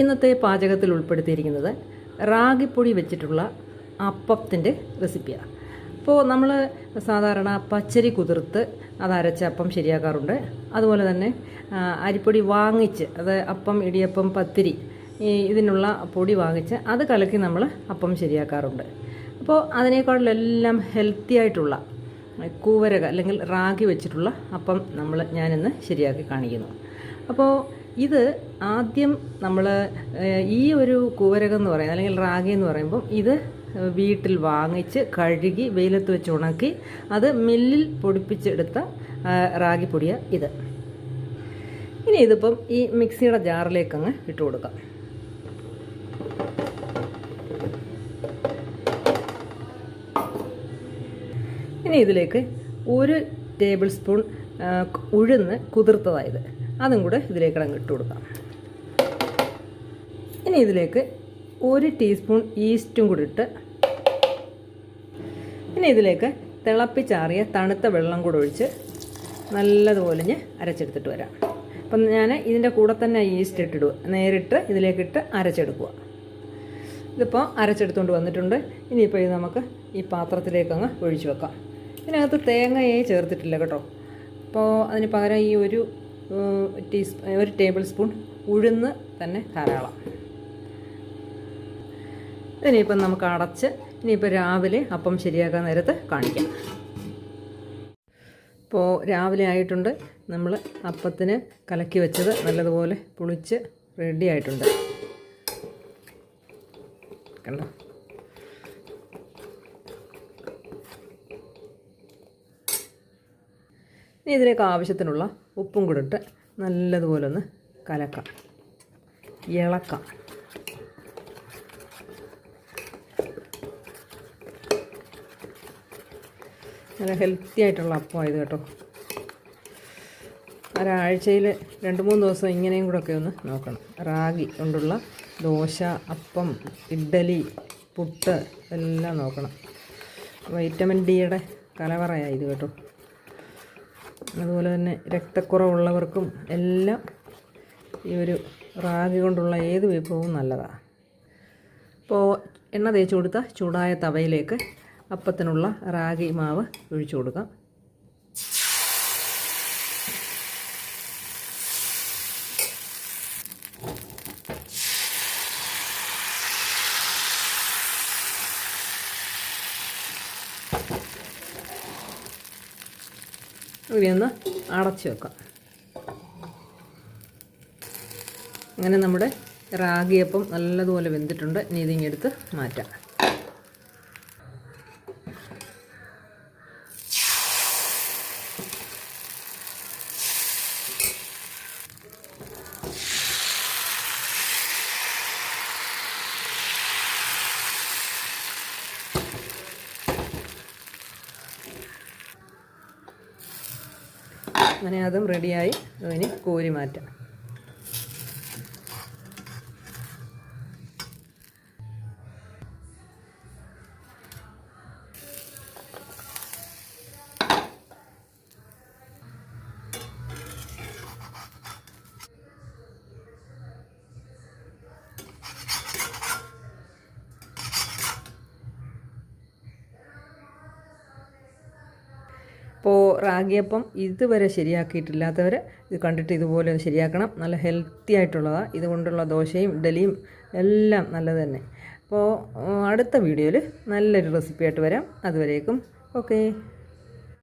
ഇന്നത്തെ പാചകത്തിൽ ഉൾപ്പെടുത്തിയിരിക്കുന്നത് റാഗിപ്പൊടി വെച്ചിട്ടുള്ള അപ്പത്തിന്റെ റെസിപ്പിയാണ്. അപ്പോൾ നമ്മൾ സാധാരണ പച്ചരി കുതിർത്ത് അത് അരച്ച അപ്പം ശരിയാക്കാറുണ്ട്. അതുപോലെ തന്നെ അരിപ്പൊടി വാങ്ങിച്ച് അത് അപ്പം ഇടിയപ്പം പത്തിരി ഇതിനുള്ള പൊടി വാങ്ങിച്ച് അത് കലക്കി നമ്മൾ അപ്പം ശരിയാക്കാറുണ്ട്. അപ്പോൾ അതിനേക്കാളിലെല്ലാം ഹെൽത്തി ആയിട്ടുള്ള കൂവരക അല്ലെങ്കിൽ റാഗി വെച്ചിട്ടുള്ള അപ്പം നമ്മൾ ഞാനിന്ന് ശരിയാക്കി കാണിക്കുന്നു. അപ്പോൾ ഇത് ആദ്യം നമ്മൾ ഈ ഒരു കൂവരകം എന്ന് പറയുന്നത് അല്ലെങ്കിൽ റാഗി എന്ന് പറയുമ്പം ഇത് വീട്ടിൽ വാങ്ങിച്ച് കഴുകി വെയിലത്ത് വെച്ച് ഉണക്കി അത് മില്ലിൽ പൊടിപ്പിച്ചെടുത്ത ആ, റാഗി പൊടിയാണ് ഇത്. ഇനി ഇതിപ്പം ഈ മിക്സിയുടെ ജാറിലേക്ക് അങ്ങ് ഇട്ട് കൊടുക്കാം. ഇനി ഇതിലേക്ക് ഒരു ടേബിൾ സ്പൂൺ ഉഴുന്ന് കുതിർത്തതായത് അതും കൂടെ ഇതിലേക്ക് അങ്ങ് ഇട്ട് കൊടുക്കാം. ഇനി ഇതിലേക്ക് ഒരു ടീസ്പൂൺ ഈസ്റ്റും കൂടി ഇട്ട് ഇനി ഇതിലേക്ക് തിളപ്പിച്ചാറിയ തണുത്ത വെള്ളം കൂടെ ഒഴിച്ച് നല്ലതുപോലെ അരച്ചെടുത്തിട്ട് വരാം. അപ്പം ഞാൻ ഇതിന്റെ കൂടെ തന്നെ ഈസ്റ്റ് ഇട്ടിടുക. നേരിട്ട് ഇതിലേക്കിട്ട് അരച്ചെടുക്കുക. ഇതിപ്പോൾ അരച്ചെടുത്തുകൊണ്ട് വന്നിട്ടുണ്ട്. ഇനിയിപ്പോൾ ഇത് നമുക്ക് ഈ പാത്രത്തിലേക്കങ്ങ് ഒഴിച്ചു വെക്കാം. ഇതിനകത്ത് തേങ്ങയെ ചേർത്തിട്ടില്ല കേട്ടോ. അപ്പോൾ അതിന് പകരം ഈ ഒരു ടീസ് ഒരു ടേബിൾ സ്പൂൺ ഉഴുന്ന് തന്നെ ധാരാളം. ഇനിയിപ്പം നമുക്ക് അടച്ച് ഇനിയിപ്പോൾ രാവിലെ അപ്പം ശരിയാക്കാൻ നേരത്ത് കാണിക്കാം. ഇപ്പോൾ രാവിലെ ആയിട്ടുണ്ട്. നമ്മൾ അപ്പത്തിന് കലക്കി വെച്ചത് നല്ലതുപോലെ പുളിച്ച് റെഡി ആയിട്ടുണ്ട്. കണ്ടോ? ഇനി ഇതിലേക്ക് ആവശ്യത്തിനുള്ള ഉപ്പും കൂടെ ഇട്ട് നല്ലതുപോലെ ഒന്ന് കലക്കാം. ഇളക്കാം. നല്ല ഹെൽത്തി ആയിട്ടുള്ള അപ്പമായത് കേട്ടോ. ഒരാഴ്ചയിൽ രണ്ട് മൂന്ന് ദിവസം ഇങ്ങനെയും കൂടെ ഒക്കെ ഒന്ന് നോക്കണം. റാഗി കൊണ്ടുള്ള ദോശ അപ്പം ഇഡ്ഡലി പുട്ട് എല്ലാം നോക്കണം. വൈറ്റമിൻ ഡിയുടെ കലവറയാണ് ഇത് കേട്ടോ. അതുപോലെ തന്നെ രക്തക്കുറവുള്ളവർക്കും എല്ലാം ഈ ഒരു റാഗി കൊണ്ടുള്ള ഏത് വിഭവവും നല്ലതാണ് അപ്പോൾ എണ്ണ തേച്ച് കൊടുത്ത ചൂടായ തവയിലേക്ക് അപ്പത്തിനുള്ള റാഗി മാവ് ഒഴിച്ചു കൊടുക്കാം. ഇവയൊന്ന് അടച്ച് വെക്കാം. അങ്ങനെ നമ്മുടെ റാഗിയപ്പം നല്ലതുപോലെ വെന്തിട്ടുണ്ട്. ഇനി ഇതിങ്ങെടുത്ത് മാറ്റാം. അങ്ങനെ അതും റെഡിയായി അതിന് കോരി മാറ്റാം. ഇപ്പോൾ റാഗിയപ്പം ഇതുവരെ ശരിയാക്കിയിട്ടില്ലാത്തവർ ഇത് കണ്ടിട്ട് ഇതുപോലെ ഒന്ന് ശരിയാക്കണം. നല്ല ഹെൽത്തി ആയിട്ടുള്ളതാണ് ഇതുകൊണ്ടുള്ള ദോശയും ഇഡലിയും എല്ലാം നല്ലത് തന്നെ. അപ്പോൾ അടുത്ത വീഡിയോയിൽ നല്ലൊരു റെസിപ്പി ആയിട്ട് വരാം. അതുവരേക്കും ഓക്കേ.